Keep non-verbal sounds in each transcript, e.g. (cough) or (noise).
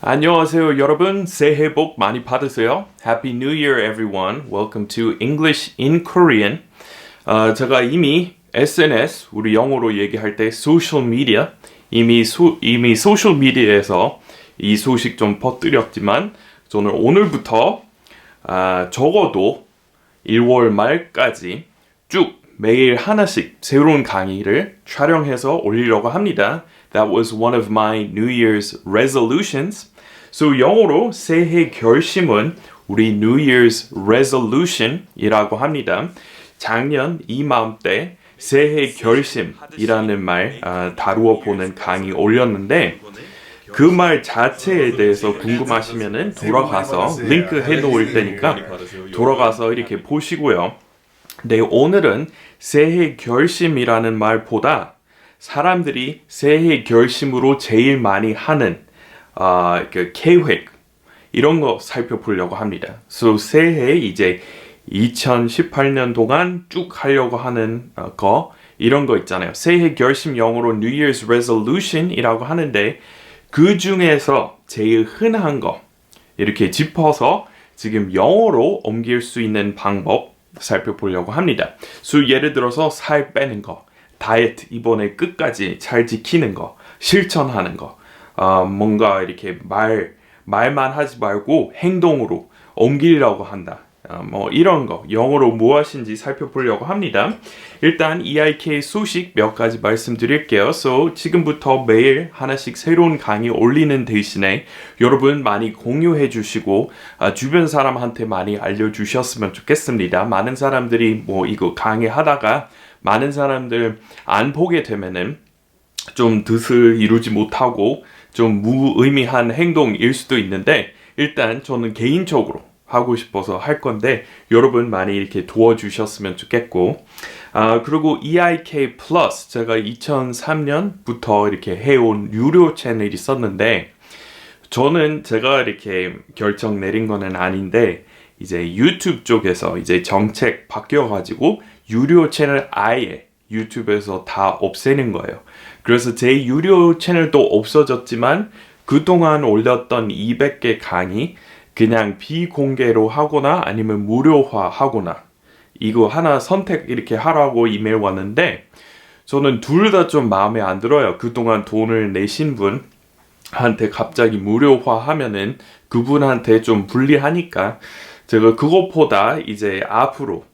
안녕하세요 여러분. 새해 복 많이 받으세요. Happy New Year everyone. Welcome to English in Korean. 어, 제가 이미 SNS 우리 영어로 얘기할 때 소셜 미디어 이미 소, 이미 소셜 미디어에서 이 소식 좀 퍼뜨렸지만 저는 오늘부터 아, 적어도 1월 말까지 쭉 매일 하나씩 새로운 강의를 촬영해서 올리려고 합니다. That was one of my New Year's resolutions. So 영어로 새해 결심은 우리 New Year's resolution이라고 합니다. 작년 이맘때 새해 결심이라는 말 아, 다루어 보는 강의 올렸는데 그 말 자체에 대해서 궁금하시면은 돌아가서 링크 해 놓을 테니까 돌아가서 이렇게 보시고요. 네, 오늘은 새해 결심이라는 말보다 사람들이 새해 결심으로 제일 많이 하는 아, 그 계획 이런 거 살펴보려고 합니다. So 새해 이제 2018년 동안 쭉 하려고 하는 어, 거 이런 거 있잖아요. 새해 결심 영어로 New Year's Resolution이라고 하는데 그 중에서 제일 흔한 거 이렇게 짚어서 지금 영어로 옮길 수 있는 방법 살펴보려고 합니다. 수 예를 들어서 살 빼는 거, 다이어트 이번에 끝까지 잘 지키는 거, 실천하는 거, 어, 뭔가 이렇게 말 말만 하지 말고 행동으로 옮기려고 한다. 어, 뭐 이런 거 영어로 무엇인지 살펴보려고 합니다. 일단 EIK 소식 몇 가지 말씀드릴게요. So 지금부터 매일 하나씩 새로운 강의 올리는 대신에 여러분 많이 공유해 주시고 아, 주변 사람한테 많이 알려 주셨으면 좋겠습니다. 많은 사람들이 뭐 이거 강의 하다가 많은 사람들 안 보게 되면은 좀 뜻을 이루지 못하고 좀 무의미한 행동일 수도 있는데 일단 저는 개인적으로 하고 싶어서 할 건데 여러분 많이 이렇게 도와주셨으면 좋겠고 아 그리고 EIK 플러스 제가 2003년부터 이렇게 해온 유료 채널이 있었는데 저는 제가 이렇게 결정 내린 거는 아닌데 이제 유튜브 쪽에서 이제 정책 바뀌어 가지고 유료 채널 아예 유튜브에서 다 없애는 거예요. 그래서 제 유료 채널도 없어졌지만 그동안 올렸던 200개 강의 그냥 비공개로 하거나 아니면 무료화 하거나 이거 하나 선택 이렇게 하라고 이메일 왔는데 저는 둘 다 좀 마음에 안 들어요. 그동안 돈을 내신 분한테 갑자기 무료화 하면은 그분한테 좀 불리하니까 제가 그것보다 이제 앞으로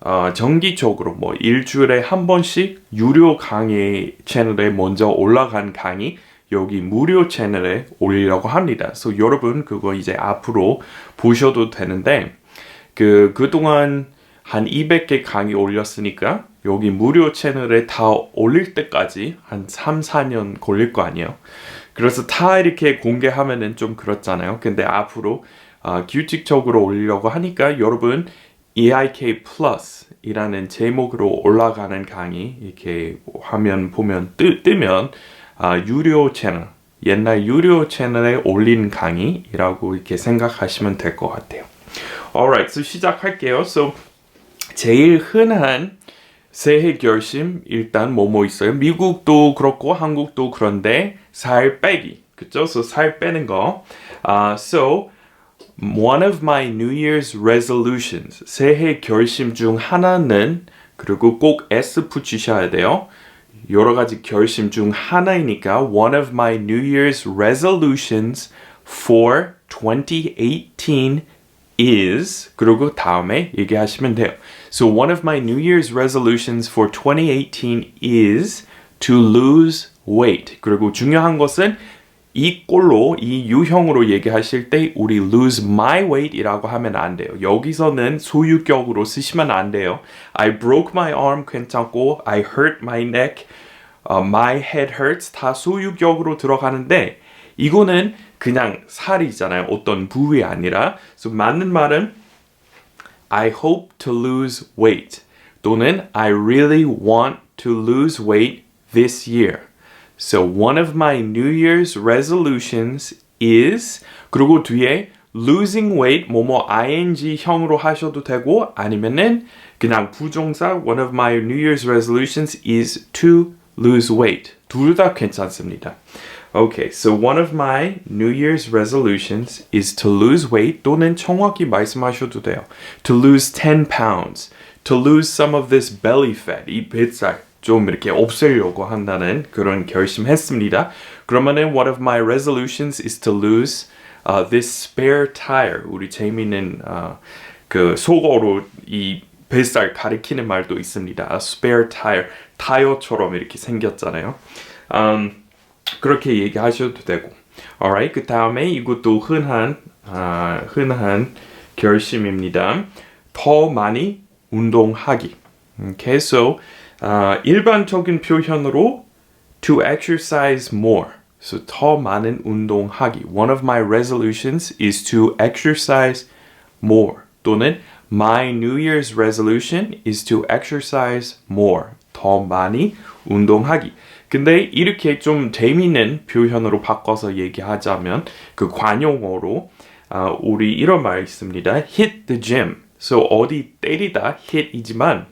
어, 정기적으로 뭐 일주일에 한 번씩 유료 강의 채널에 먼저 올라간 강의 여기 무료 채널에 올리려고 합니다. 그래서 여러분 그거 이제 앞으로 보셔도 되는데 그 그동안 한 200개 강의 올렸으니까 여기 무료 채널에 다 올릴 때까지 한 3, 4년 걸릴 거 아니에요. 그래서 다 이렇게 공개하면은 좀 그렇잖아요. 근데 앞으로 어, 규칙적으로 올리려고 하니까 여러분 EIK Plus이라는 제목으로 올라가는 강의 이렇게 화면 보면 뜨, 뜨면 아, 유료 채널 옛날 유료 채널에 올린 강의라고 이렇게 생각하시면 될 것 같아요. Alright, so 시작할게요. So 제일 흔한 새해 결심 일단 뭐뭐 있어요? 미국도 그렇고 한국도 그런데 살 빼기, 그죠? So 살 빼는 거. Uh, so one of my New Year's resolutions 새해 결심 중 하나는 그리고 꼭 S 붙이셔야 돼요. 여러 가지 결심 중 하나이니까 one of my New Year's resolutions for 2018 is 그리고 다음에 얘기하시면 돼요. So one of my New Year's resolutions for 2018 is to lose weight. 그리고 중요한 것은 이 꼴로 이 유형으로 얘기하실 때 우리 lose my weight이라고 하면 안 돼요. 여기서는 소유격으로 쓰시면 안 돼요. I broke my arm 괜찮고 I hurt my neck, uh, my head hurts 다 소유격으로 들어가는데 이거는 그냥 살이잖아요. 어떤 부위 아니라. 그래서 맞는 말은 I hope to lose weight 또는 I really want to lose weight this year. So one of my New Year's resolutions is 그리고 뒤에 losing weight 뭐뭐 ing 형으로 하셔도 되고 아니면은 그냥 부정사 one of my New Year's resolutions is to lose weight 둘 다 괜찮습니다. Okay, so one of my New Year's resolutions is to lose weight 또는 정확히 말씀하셔도 돼요. To lose 10 pounds. To lose some of this belly fat. 이 뱃살 좀 이렇게 없애려고 한다는 그런 결심했습니다. 그러면은 one of my resolutions is to lose uh, this spare tire. 우리 재미있는 uh, 그 속어로 이 뱃살 가리키는 말도 있습니다. A spare tire. 타이어처럼 이렇게 생겼잖아요. Um, 그렇게 얘기하셔도 되고. alright. 그 다음에 이것도 흔한, 아, 흔한 결심입니다. 더 많이 운동하기. Okay, so, 아, 일반적인 표현으로 to exercise more. So, 더 많은 운동하기. One of my resolutions is to exercise more. 또는 my New Year's resolution is to exercise more. 더 많이 운동하기. 근데 이렇게 좀 재미있는 표현으로 바꿔서 얘기하자면 그 관용어로 아, 우리 이런 말 있습니다. hit the gym. So 어디 때리다 hit이지만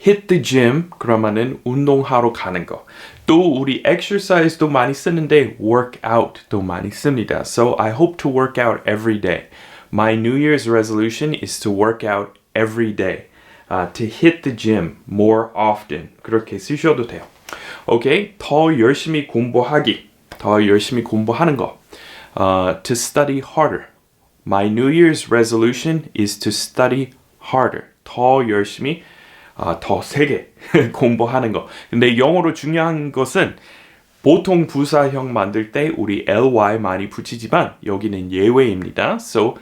hit the gym 그러면은 운동하러 가는 거. 또 우리 exercise도 많이 쓰는데 work out도 많이 씁니다. So I hope to work out every day. My New Year's resolution is to work out every day. Uh, to hit the gym more often. 그렇게 쓰셔도 돼요. 오케이. 더 열심히 공부하기. 더 열심히 공부하는 거. Uh, to study harder. My New Year's resolution is to study harder. 더 열심히 아, 더 세게 (laughs) 공부하는 거. 근데 영어로 중요한 것은 보통 부사형 만들 때 우리 ly 많이 붙이지만 여기는 예외입니다. So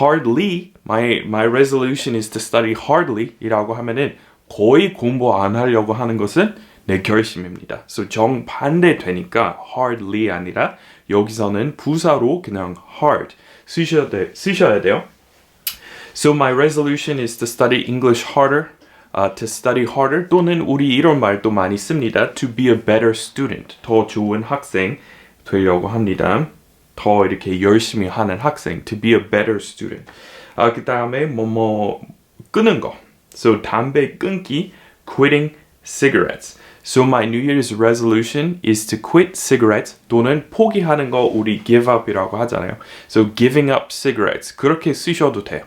hardly my my resolution is to study hardly 이라고 하면은 거의 공부 안 하려고 하는 것은 내 결심입니다. So 정반대 되니까 hardly 아니라 여기서는 부사로 그냥 hard 쓰셔야, 돼, 쓰셔야 돼요. So my resolution is to study English harder. Uh, to study harder 또는 우리 이런 말도 많이 씁니다. To be a better student. 더 좋은 학생 되려고 합니다. 더 이렇게 열심히 하는 학생. To be a better student. 아, 그 다음에 뭐뭐 끊는 거. So 담배 끊기. Quitting cigarettes. So my New Year's resolution is to quit cigarettes 또는 포기하는 거 우리 give up이라고 하잖아요. So giving up cigarettes 그렇게 쓰셔도 돼요.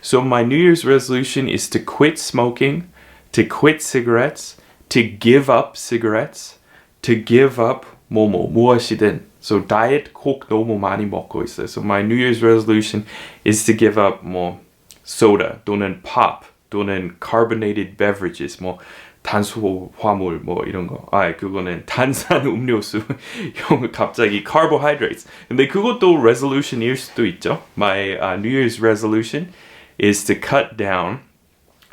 So my New Year's resolution is to quit smoking, to quit cigarettes, to give up cigarettes, to give up 뭐뭐 무엇이든. So diet 콕 너무 많이 먹고 있어요. So my New Year's resolution is to give up 뭐 soda 또는 pop 또는 carbonated beverages 뭐 탄수화물 뭐 이런 거. 아, 그거는 탄산 (laughs) 음료수. 형 갑자기 (laughs) carbohydrates. 근데 그것도 resolution일 수도 있죠. My uh, New Year's resolution is to cut down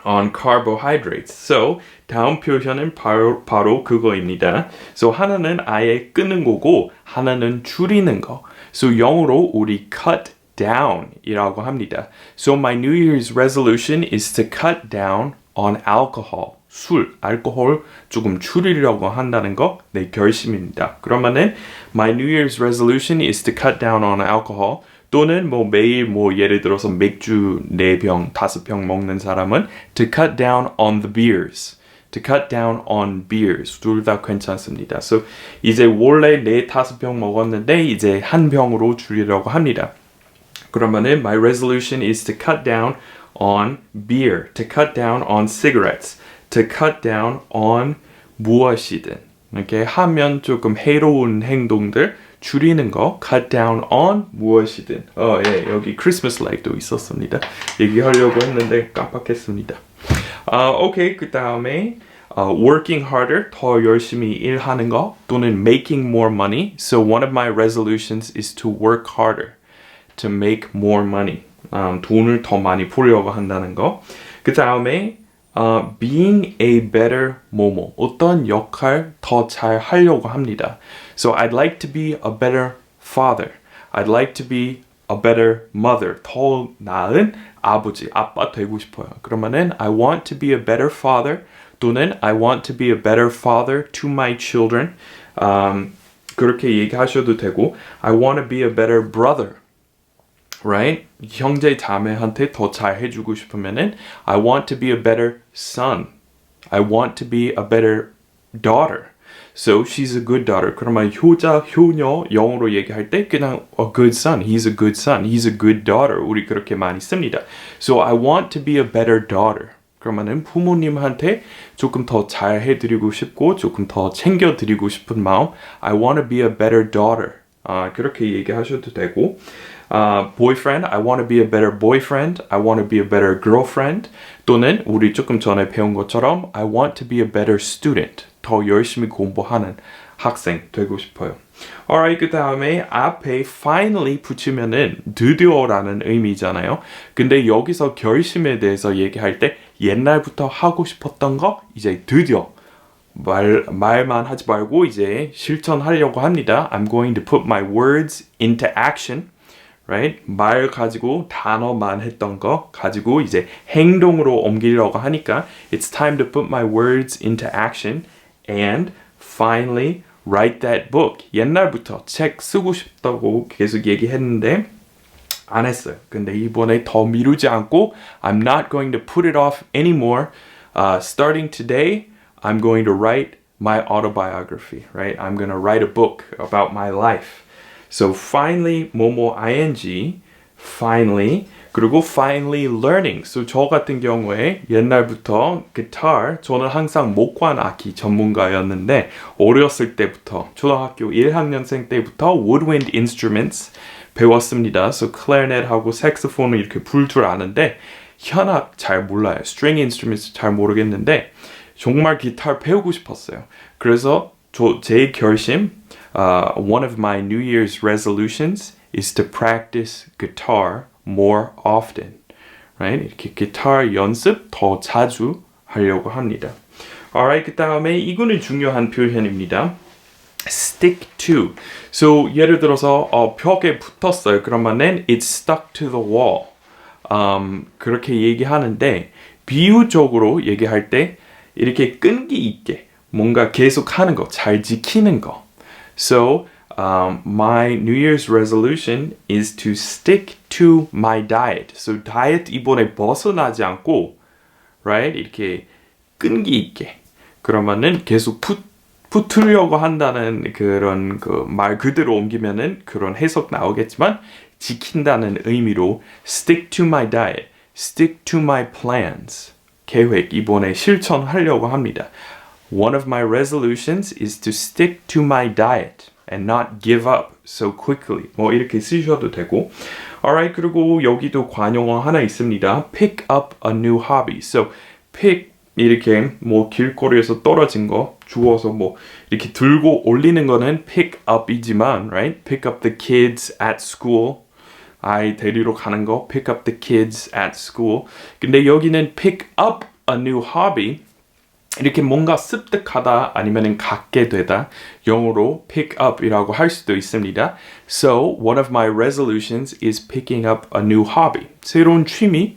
on carbohydrates. So 다음 표현은 바로, 바로 그거입니다. So 하나는 아예 끊는 거고 하나는 줄이는 거. So 영어로 우리 cut down이라고 합니다. So my New Year's resolution is to cut down on alcohol. 술, 알코올 조금 줄이려고 한다는 거 내 결심입니다. 그러면은 my New Year's resolution is to cut down on alcohol. 또는 뭐 매일 뭐 예를 들어서 맥주 4병, 5병 먹는 사람은 to cut down on the beers. to cut down on beers. 둘 다 괜찮습니다. So 이제 원래 4, 5병 먹었는데 이제 한 병으로 줄이려고 합니다. 그러면은 my resolution is to cut down on beer, to cut down on cigarettes, to cut down on 무엇이든 이렇게 하면 조금 해로운 행동들 줄이는 거, cut down on 무엇이든. 어, 예, 여기 크리스마스 라이트도 있었습니다. 얘기하려고 했는데 깜빡했습니다. 아, 오케이. 그 다음에 uh, working harder, 더 열심히 일하는 거 또는 making more money. So one of my resolutions is to work harder, to make more money. Um, 돈을 더 많이 벌려고 한다는 거. 그 다음에 uh, being a better 뭐뭐 어떤 역할 더 잘 하려고 합니다. So I'd like to be a better father. I'd like to be a better mother. 더 나은 아버지, 아빠 되고 싶어요. 그러면은 I want to be a better father 또는 I want to be a better father to my children. Um, 그렇게 얘기하셔도 되고 I want to be a better brother. Right? 형제 자매한테 더 잘 해주고 싶으면은 I want to be a better son. I want to be a better daughter. So she's a good daughter. 그러면 효자, 효녀 영어로 얘기할 때 그냥 a good son. He's a good son. He's a good daughter. 우리 그렇게 많이 씁니다. So I want to be a better daughter. 그러면은 부모님한테 조금 더 잘 해드리고 싶고 조금 더 챙겨드리고 싶은 마음. I want to be a better daughter. 아, 그렇게 얘기하셔도 되고. 아, boyfriend, I want to be a better boyfriend. I want to be a better girlfriend. 또는 우리 조금 전에 배운 것처럼 I want to be a better student. 더 열심히 공부하는 학생 되고 싶어요. Alright, 그 다음에 앞에 finally 붙이면은 드디어라는 의미잖아요. 근데 여기서 결심에 대해서 얘기할 때 옛날부터 하고 싶었던 거 이제 드디어 말, 말만 하지 말고 이제 실천하려고 합니다. I'm going to put my words into action. Right? 말 가지고 단어만 했던 거 가지고 이제 행동으로 옮기려고 하니까 It's time to put my words into action and finally write that book. 옛날부터 책 쓰고 싶다고 계속 얘기했는데 안 했어요. 근데 이번에 더 미루지 않고 I'm not going to put it off anymore. Uh, starting today, I'm going to write my autobiography, right? I'm going to write a book about my life. So finally, 뭐뭐 ing, finally, 그리고 finally learning. So 저 같은 경우에 옛날부터 기타, 저는 항상 목관 악기 전문가였는데 어렸을 때부터 초등학교 1학년생 때부터 woodwind instruments 배웠습니다. So clarinet하고 색소폰을 이렇게 불 줄 아는데 현악 잘 몰라요. string instruments 잘 모르겠는데 정말 기타를 배우고 싶었어요. 그래서 저, 제 결심, uh, one of my New Year's resolutions is to practice guitar more often. Right? 이렇게 기타 연습 더 자주 하려고 합니다. Alright, 그 다음에 이거는 중요한 표현입니다. stick to. So 예를 들어서 어, 벽에 붙었어요. 그러면은 it's stuck to the wall. Um, 그렇게 얘기하는데 비유적으로 얘기할 때 이렇게 끈기 있게 뭔가 계속 하는 거, 잘 지키는 거. So um, my New Year's resolution is to stick to my diet. So diet 이번에 벗어나지 않고, right? 이렇게 끈기 있게. 그러면은 계속 붙 붙으려고 한다는 그런 그 말 그대로 옮기면은 그런 해석 나오겠지만 지킨다는 의미로 stick to my diet, stick to my plans. 계획 이번에 실천하려고 합니다. One of my resolutions is to stick to my diet and not give up so quickly. 뭐 이렇게 쓰셔도 되고. Alright, 그리고 여기도 관용어 하나 있습니다. Pick up a new hobby. So pick 이렇게 뭐 길거리에서 떨어진 거 주워서 뭐 이렇게 들고 올리는 거는 pick up이지만, right? Pick up the kids at school. 아이 데리러 가는 거 pick up the kids at school. 근데 여기는 pick up a new hobby. 이렇게 뭔가 습득하다 아니면은 갖게 되다 영어로 pick up이라고 할 수도 있습니다. So one of my resolutions is picking up a new hobby. 새로운 취미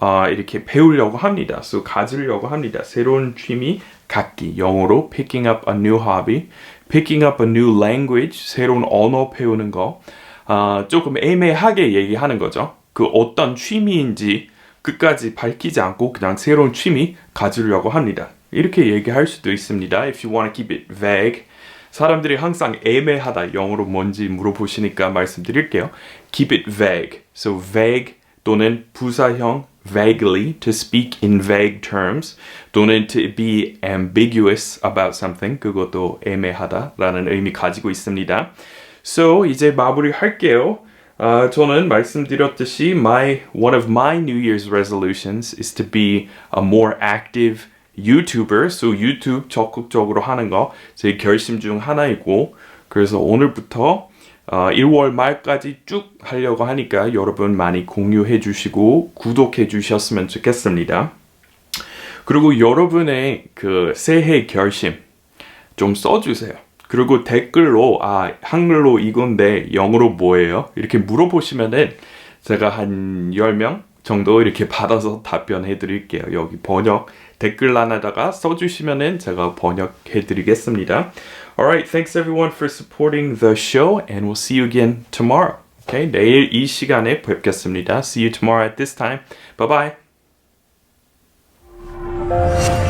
어, 이렇게 배우려고 합니다. So 가지려고 합니다. 새로운 취미 갖기 영어로 picking up a new hobby, picking up a new language 새로운 언어 배우는 거 어, 조금 애매하게 얘기하는 거죠. 그 어떤 취미인지 끝까지 밝히지 않고 그냥 새로운 취미 가지려고 합니다. 이렇게 얘기할 수도 있습니다. If you want to keep it vague. 사람들이 항상 애매하다 영어로 뭔지 물어보시니까 말씀드릴게요. Keep it vague. So vague 또는 부사형 vaguely to speak in vague terms 또는 to be ambiguous about something 그것도 애매하다라는 의미 가지고 있습니다. So 이제 마무리 할게요. 어, 저는 말씀드렸듯이 my one of my New Year's resolutions is to be a more active YouTuber. 적극적으로 하는 거 제 결심 중 하나이고 그래서 오늘부터 어, 1월 말까지 쭉 하려고 하니까 여러분 많이 공유해 주시고 구독해 주셨으면 좋겠습니다. 그리고 여러분의 그 새해 결심 좀 써주세요. 그리고 댓글로 아 한글로 이건데 영어로 뭐예요? 이렇게 물어보시면은 제가 한 10명 정도 이렇게 받아서 답변해 드릴게요. 여기 번역 댓글란에다가 써주시면은 제가 번역해 드리겠습니다. Alright, thanks everyone for supporting the show and we'll see you again tomorrow. Okay, 내일 이 시간에 뵙겠습니다. See you tomorrow at this time. Bye bye.